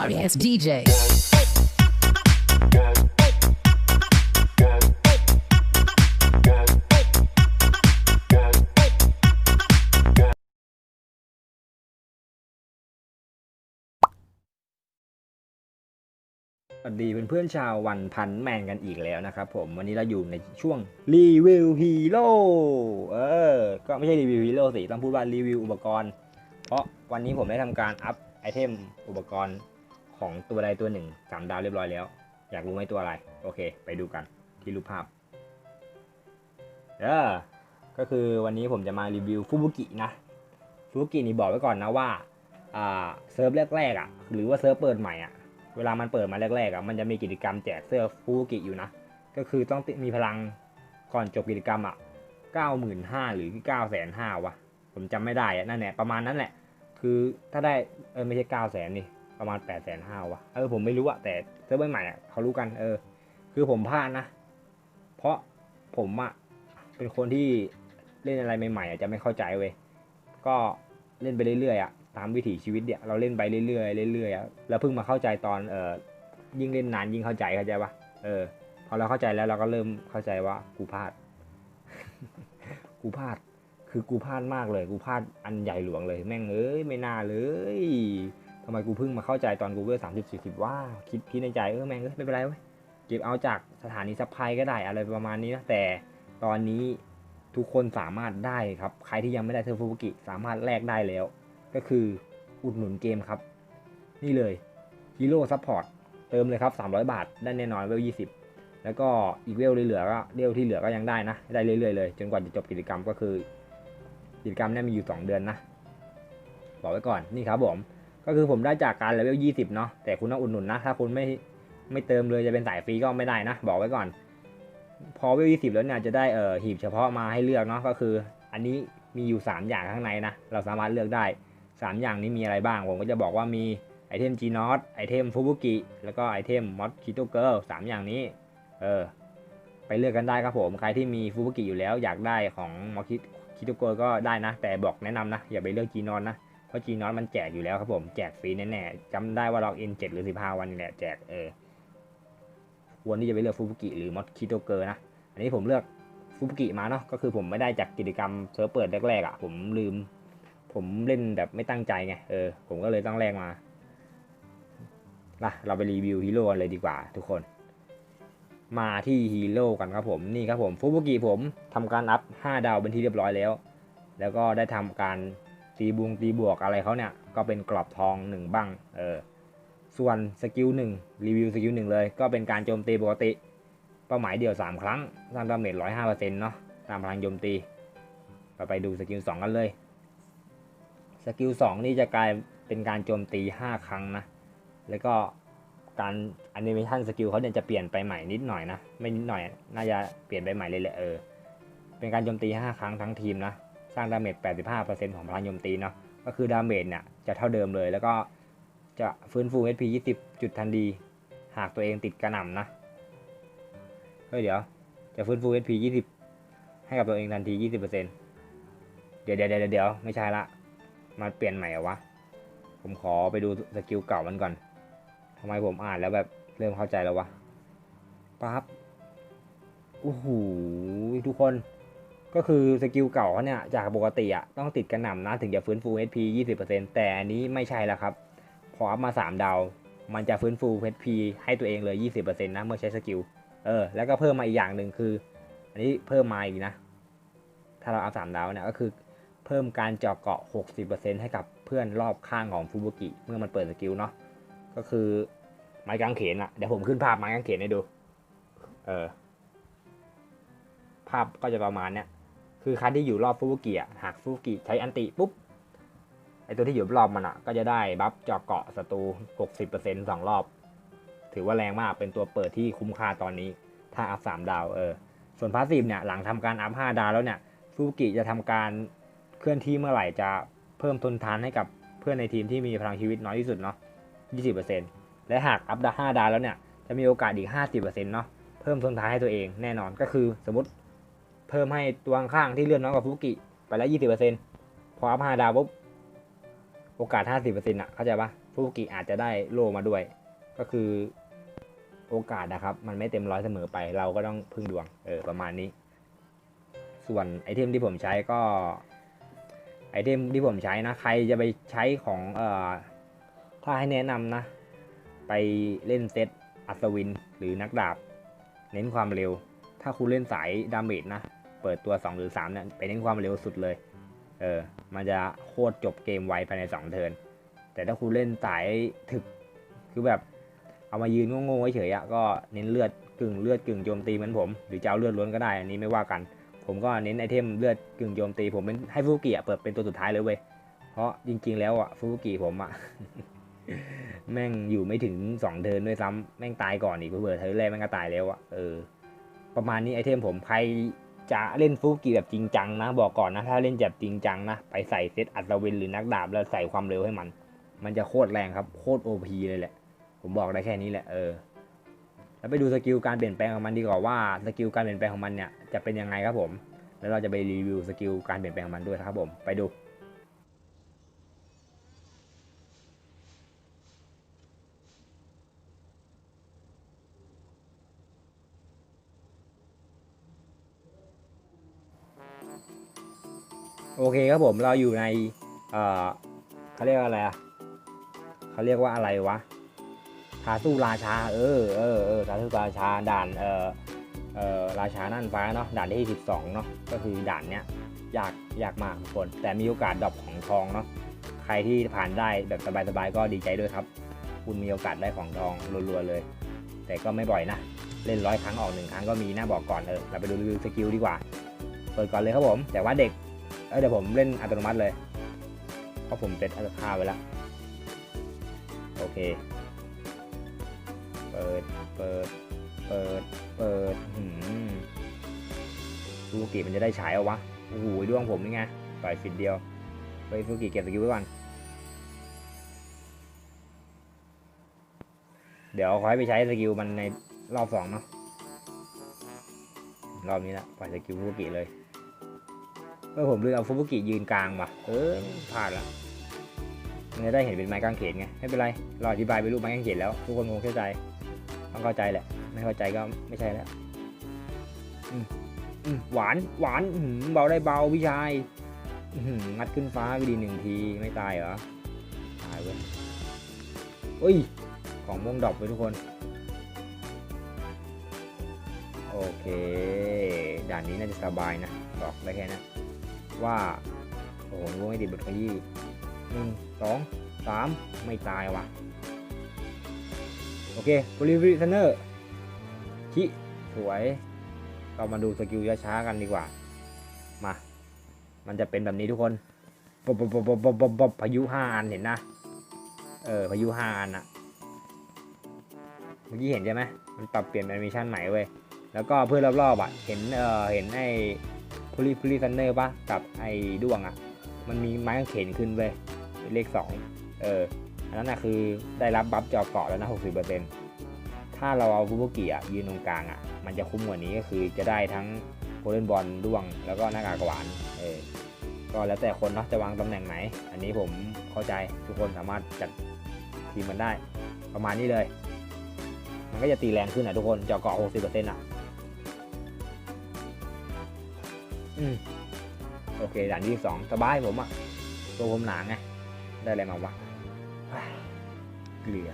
sorry ass DJ. สวัสดีเพื่อนๆชาววันพันแมนกันอีกแล้วนะครับผมวันนี้เราอยู่ในช่วงรีวิวฮีโร่เออ ก็ไม่ใช่รีวิวฮีโร่สิ ต้องพูดว่ารีวิวอุปกรณ์ เพราะวันนี้ผมได้ทำการอัพไอเทมอุปกรณ์ ของตัวใดตัวหนึ่งสามดาวเรียบร้อยแล้ว อยากรู้ไหมตัวอะไร โอเค ไปดูกันที่รูปภาพเออก็คือวันนี้ผมจะมารีวิวฟูบุกินะฟูบุกินี่บอกไว้ก่อนนะว่าอ่าเซิร์ฟแรกๆอะหรือว่าเซิร์ฟเปิดใหม่อะเวลามันเปิดมาแรกๆอะมันจะมีกิจกรรมแจกเสื้อฟูบุกิอยู่นะก็คือต้องมีพลังก่อนจบกิจกรรมอะเก้าหมื่นห้าหรือเก้าแสนห้าวะผมจำไม่ได้อะนั่นแหละประมาณนั้นแหละ คือถ้าได้เออไม่ใช่เก้าแสนนี่ ประมาณแปดแสนห้าวะเออผมไม่รู้อะแต่เซิร์ฟเวอร์ใหม่อะเขารู้กันเออ คือผมพลาดนะ เพราะผมอะเป็นคนที่เล่นอะไรใหม่ๆอะจจะไม่เข้าใจเว้ยก็เล่นไปเรื่อยๆอะตามวิถีชีวิตเนี่ยเราเล่นไปเรื่อยๆเรื่อยๆอะแล้วเพิ่งมาเข้าใจตอนเออยิ่งเล่นนานยิ่งเข้าใจเข้าใจปะเออพอเราเข้าใจแล้วเราก็เริ่มเข้าใจว่ากูพลาด กูพลาด คือกูพลาดมากเลย กูพลาดอันใหญ่หลวงเลย แม่งเอ้ยไม่น่าเลย ทำไมกูเพิ่งมาเข้าใจตอนกูเวลสามสิบสี่สิบว่าคิดคิดในใจเออแม่งเอ้ยไม่เป็นไรเว้ยเก็บเอาจากสถานีซัพพลายก็ได้อะไรประมาณนี้นะแต่ตอนนี้ทุกคนสามารถได้ครับ ใครที่ยังไม่ได้เทอร์ฟูบุกิสามารถแลกได้แล้ว ก็คืออุดหนุนเกมครับ นี่เลยฮีโร่ซัพพอร์ตเติมเลยครับ 300 บาท ได้แน่นอนเวล 20 แล้วก็อีกเวลที่เหลือก็เวลที่เหลือก็ยังได้นะ ได้เรื่อยๆเลย จนกว่าจะจบกิจกรรมก็คือ กิจกรรมเนี่ยมีอยู่ 2 เดือนนะ บอกไว้ก่อนนี่ครับผม ก็คือผมได้จากการเลเวล20 เนาะแต่คุณต้องอุดหนุนนะ ถ้าคุณไม่ไม่เติมเลยจะเป็นสายฟรีก็ไม่ได้นะ บอกไว้ก่อน พอเวล20 แล้วเนี่ยจะได้เอ่อหีบเฉพาะมาให้เลือกเนาะก็คือ อันนี้มีอยู่ 3 อย่างข้างในนะ เราสามารถเลือกได้ 3 อย่างนี้มีอะไรบ้าง ผมก็จะบอกว่ามีไอเทม G n o t ไอเทมฟูบุกิแล้วก็ไอเทมมอ s คิโตเกิลสามอย่างนี้เออไปเลือกกันได้ครับผม ใครที่มีฟูบุกิอยู่แล้วอยากได้ของมอ s คิโตเกิลก็ได้นะ แต่บอกแนะนำนะ อย่าไปเลือก G n o t นะ เพราะ G n o t มันแจกอยู่แล้วครับผมแจกฟรีแน่ๆจำได้ว่าเราเอ็น7หรือ15วันนี่แหละแจกเออควรที่จะไปเลือกฟูบุกิหรือมอ s คิโตเกิลนะ อันนี้ผมเลือกฟูบุกิมาเนาะก็คือผมไม่ได้จากกิจกรรมเซิร์ฟเปิดแรกๆอะผมลืม ผมเล่นแบบไม่ตั้งใจไงเออผมก็เลยต้องแลกมาล่ะเราไปรีวิวฮีโร่กันเลยดีกว่าทุกคน มาที่ฮีโร่กันครับผมนี่ครับผมฟูบุกิผมทำการอัพ 5 ดาวเป็นที่เรียบร้อยแล้ว แล้วก็ได้ทำการ ตีบุงตีบวกอะไรเขาเนี่ย ก็เป็นกรอบทอง1บ้างเออส่วนสกิล1รีวิวสกิล1เลย ก็เป็นการโจมตีปกติ เป้าหมายเดียว 3 ครั้งสร้างดาเมจ105%เนาะตามพลังโจมตีเราไปดูสกิล2กันเลยสกิล2นี่จะกลายเป็นการโจมตี 5 ครั้งนะ แล้วก็การแอนิเมชันสกิลเขาเนี่ยจะเปลี่ยนไปใหม่นิดหน่อยนะ ไม่นิดหน่อย น่าจะเปลี่ยนไปใหม่เลยแหละเออ เป็นการโจมตี 5 ครั้งทั้งทีมนะ สร้างดาเมจ 85%ของพลังโจมตีเนาะ ก็คือดาเมจเนี่ยจะเท่าเดิมเลย แล้วก็จะฟื้นฟู HP 20 จุดทันที หากตัวเองติดกระหน่ำนะ เฮ้ยเดี๋ยว จะฟื้นฟู HP 20 ให้กับตัวเองทันที 20%เดี๋ยวเดี๋ยวเดี๋ยวเดี๋ยวไม่ใช่ละ มาเปลี่ยนใหม่เหรอวะ ผมขอไปดูสกิลเก่ามันก่อนทำไมผมอ่านแล้วแบบเริ่มเข้าใจแล้ววะปั๊บโอ้โหทุกคน ก็คือสกิลเก่าเขาเนี่ยจากปกติอะต้องติดกระหน่ำนะถึงจะฟื้นฟู HP 20%แต่อันนี้ไม่ใช่แล้วครับ พออัพมา 3 ดาว มันจะฟื้นฟู HP ให้ตัวเองเลย 20%นะเมื่อใช้สกิล เออ แล้วก็เพิ่มมาอีกอย่างหนึ่งคือ อันนี้เพิ่มมาอีกนะ ถ้าเราเอาสามดาวเนี่ยก็คือเพิ่มการเจาะเกาะ 60%ให้กับเพื่อนรอบข้างของฟูบุกิเมื่อมันเปิดสกิลเนาะ ก็คือไม้กางเขนอะเดี๋ยวผมขึ้นภาพไม้กางเขนให้ดู เออ ภาพก็จะประมาณเนี้ย คือคันที่อยู่รอบฟูบุกิอะหากฟูบุกิใช้อันติปุ๊บไอตัวที่อยู่รอบมันอะก็จะได้บัฟเจาะเกาะศัตรู 60%สองรอบ ถือว่าแรงมากเป็นตัวเปิดที่คุ้มค่าตอนนี้ ถ้าอัพสามดาวเออส่วนพาสซีฟเนี่ยหลังทำการอัพห้าดาวแล้วเนี่ยฟูบุกิจะทำการเคลื่อนที่เมื่อไหร่จะเพิ่มทนทานให้กับเพื่อนในทีมที่มีพลังชีวิตน้อยที่สุดเนาะ20%และหากอัพดา5ดาวแล้วเนี่ยจะมีโอกาสอีก 50%เนาะเพิ่มทนทานให้ตัวเองแน่นอนก็คือสมมติ เพิ่มให้ตัวข้างที่เลื่อนน้อยกว่าฟูบุกิไปแล้ว20%พออัพ5ดาวปุ๊บโอกาส50%อะเข้าใจปะฟูกิอาจจะได้โลมาด้วย ก็คือโอกาสนะครับ มันไม่เต็มร้อยเสมอไป เราก็ต้องพึ่งดวง เออ ประมาณนี้ ส่วนไอเทมที่ผมใช้ก็ ไอเทมที่ผมใช้นะ ใครจะไปใช้ของเอ่อถ้าให้แนะนำนะ ไปเล่นเซตอัศวินหรือนักดาบ เน้นความเร็ว ถ้าคุณเล่นสายดาเมจนะ เปิดตัว 2 หรือ 3 เนี่ยไปเน้นความเร็วสุดเลย เออ มันจะโคตรจบเกมไวภายใน 2 เทิร์น แต่ถ้าคุณเล่นสายถึก คือแบบเอามายืนโง่ๆเฉยๆอะก็เน้นเลือดกึ่งเลือดกึ่งโจมตีเหมือนผม หรือจะเอาเลือดล้วนก็ได้ อันนี้ไม่ว่ากัน ผมก็เน้นไอเทมเลือดกึ่งโจมตี ผมเป็นให้ฟูกิอะเปิดเป็นตัวสุดท้ายเลยเว้ย เพราะจริง ๆ แล้วอะฟูกิผมอะแม่งอยู่ไม่ถึงสองเทินด้วยซ้ำแม่งตายก่อนอีกเผื่อเทินแรกแม่งก็ตายแล้วอะเออ ประมาณนี้ไอเทมผมใคร จะเล่นฟูกิแบบจริงจังนะ บอกก่อนนะถ้าเล่นแบบจริงจังนะ ไปใส่เซตอัศวินหรือนักดาบแล้วใส่ความเร็วให้มัน มันจะโคตรแรงครับโคตรโอพีเลยแหละ ผมบอกได้แค่นี้แหละเออแล้วไปดูสกิลการเปลี่ยนแปลงของมันดีกว่าว่าสกิลการเปลี่ยนแปลงของมันเนี่ยจะเป็นยังไงครับผม แล้วเราจะไปรีวิวสกิลการเปลี่ยนแปลงของมันด้วยนะครับผมไปดู เคครับผมเราอยู่ในเอ่อเขาเรียกว่าอะไรอะเขาเรียกว่าอะไรวะทาสู้ราชา เออเออเออทาสู้ราชาด่านเออเออราชานั่นฟ้าเนาะด่านที่12เนาะก็คือด่านเนี้ยยากยากมากทุกคน แต่มีโอกาสดรอปของทองเนาะใครที่ผ่านได้แบบสบายๆก็ดีใจด้วยครับ คุณมีโอกาสได้ของทองรัวๆเลย แต่ก็ไม่บ่อยนะ เล่นร้อยครั้งออกหนึ่งครั้งก็มีหนะบอกก่อนเออเราไปดูรีวิวสกิลดีกว่า เปิดก่อนเลยครับผม แต่ว่าเด็ก เเดี๋ยวผมเล่นอัตโนมัติเลยเพราะผมเซ็ตค่าไว้แล้วโอเค เปิด เปิด เปิด เปิดหืมฟูกิมันจะได้ฉายเอาวะ โอ้โหดวงผมนี่ไงปล่อยฟิตเดียว ไปฟูกิเก็บสกิลไว้ก่อน เดี๋ยวขอให้ไปใช้สกิลมันในรอบสองเนาะ รอบนี้ละปล่อยสกิลฟูกิเลย เออผมลืมเอาฟุบุกิยืนกลางว่ะ เออพลาดละมันจะได้เห็นเป็นไม้กางเขนไง ไม่เป็นไร เราอธิบายเป็นรูปไม้กางเขนแล้ว ทุกคนคงเข้าใจ ต้องเข้าใจแหละ ไม่เข้าใจก็ไม่ใช่แล้วหวาน หวานหือเบาได้เบาพี่ชายหืมงัดขึ้นฟ้าไปดีหนึ่งทีไม่ตายเหรอ ตายเว้ยเฮ้ย ของม่วงดอปไปทุกคน โอเค ด่านนี้น่าจะสบายนะ บอกได้แค่นั้น ว่า โอ้โหไม่ดิดบทขยี้หนึ่งสองสามไม่ตายว่ะ โอเคบริวิทเนอร์ชิสวยเรามาดูสกิลช้ากันดีกว่า มา มันจะเป็นแบบนี้ทุกคนบบบบบบบบพายุห้าอันเห็นนะ เออ พายุห้าอันอะเมื่อกี้เห็นใช่ไหมมันปรับเปลี่ยนแอนิเมชันใหม่เว้ย แล้วก็เพื่อนรอบๆอะ เห็น เออเห็นไอ พลีพลีซันเนอร์ปะกับไอ้ด้วงอะ มันมีไม้กางเขนขึ้นเว้ยเป็นเลขสองเออ อันนั้นนะคือได้รับบัฟจอเกาะแล้วนะหกสิบเปอร์เซ็นถ้าเราเอาฟูบุกิอะยืนตรงกลางอะ มันจะคุ้มกว่านี้ก็คือจะได้ทั้งโกลเด้นบอลด้วง แล้วก็หน้ากากหวานเออก็แล้วแต่คนเนาะจะวางตำแหน่งไหน อันนี้ผมเข้าใจทุกคนสามารถจัดทีมมันได้ ประมาณนี้เลย มันก็จะตีแรงขึ้นอะทุกคนเจาะเกาะหกสิบเปอร์เซ็นต์อะ อืมโอเคด่านที่สองสบายผมอะตัวผมหนาไงได้อะไรมาวะเกลือ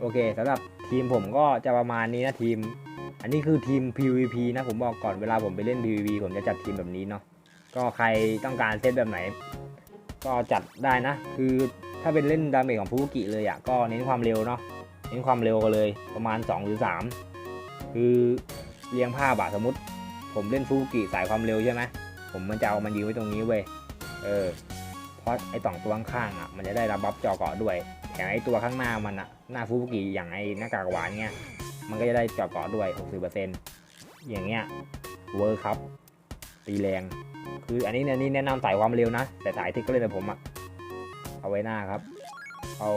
โอเคสำหรับทีมผมก็จะประมาณนี้นะทีม อันนี้คือทีม PVP นะผมบอกก่อนเวลาผมไปเล่น PVP ผมจะจัดทีมแบบนี้เนาะก็ใครต้องการเซตแบบไหน ก็จัดได้นะ คือถ้าเป็นเล่นดาเมจของฟูกิเลยอะก็เน้นความเร็วเนาะเน้นความเร็วกันเลยประมาณ 2 หรือ 3 คือเรียงภาพอะสมมติ ผมเล่นฟูกิสายความเร็วใช่ไหมผมมันจะเอามันยืนไว้ตรงนี้เว้ยเออเพราะไอ้ต่องตัวข้างๆอะมันจะได้รับบัฟจอเกาะด้วยแถมไอ้ตัวข้างหน้ามันอะหน้าฟูกิอย่างไอ้หน้ากากหวานเงี้ยมันก็จะได้จอเกาะด้วย 60%อย่างเงี้ยเวอร์ครับตีแรง คืออันนี้เนี่ยนี่แนะนำสายความเร็วนะ แต่สายที่ก็เล่นแบบผมอะเอาไว้หน้าครับ เอา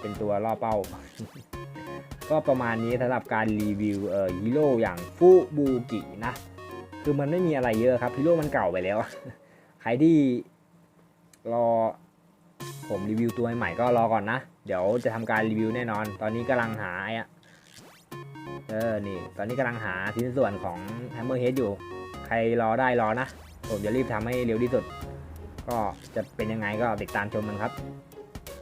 เป็นตัวล่อเป้า ก็ประมาณนี้สำหรับการรีวิวเอ่อฮีโร่อย่างฟูบูกินะ คือมันไม่มีอะไรเยอะครับฮีโร่มันเก่าไปแล้ว ใครที่รอผมรีวิวตัวใหม่ก็รอก่อนนะ เดี๋ยวจะทำการรีวิวแน่นอน ตอนนี้กำลังหาไอ้อะเออ นี่ ตอนนี้กำลังหาชิ้นส่วนของ Hammer Head อยู่ ใครรอได้รอนะ ผมจะรีบทำให้เร็วที่สุด ก็จะเป็นยังไงก็ติดตามชมกันครับ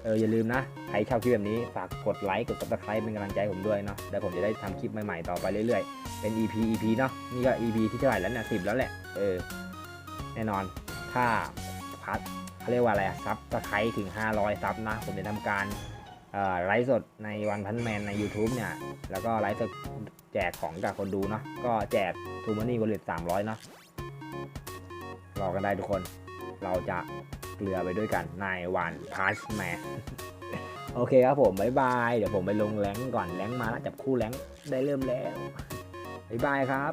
เอออย่าลืมนะ ใครชอบคลิปแบบนี้ ฝากกดไลค์ กด subscribe เป็นกำลังใจผมด้วยเนาะเดี๋ยวผมจะได้ทำคลิปใหม่ ๆ ต่อไปเรื่อยๆ เป็น EP EP เนาะนี่ก็ EP ที่เท่าไหร่แล้วเนี่ยสิบแล้วแหละ เออ แน่นอน ถ้าพัดเขาเรียกว่าอะไรอะซับสไครถึง 500 ซับนะ ผมจะทำการไลฟ์สดในวันพันแมนใน YouTube เนี่ย แล้วก็ไลฟ์สดแจกของจากคนดูเนาะ ก็แจกทูมานี่วอลเล็ต300 เนาะ รอกันได้ทุกคน เราจะ เรือไปด้วยกันในวันพัชแมนโอเคครับผมบายบาย เดี๋ยวผมไปลงแรงก่อนแรงมาแล้วจับคู่แรงได้เริ่มแล้วบายบายครับ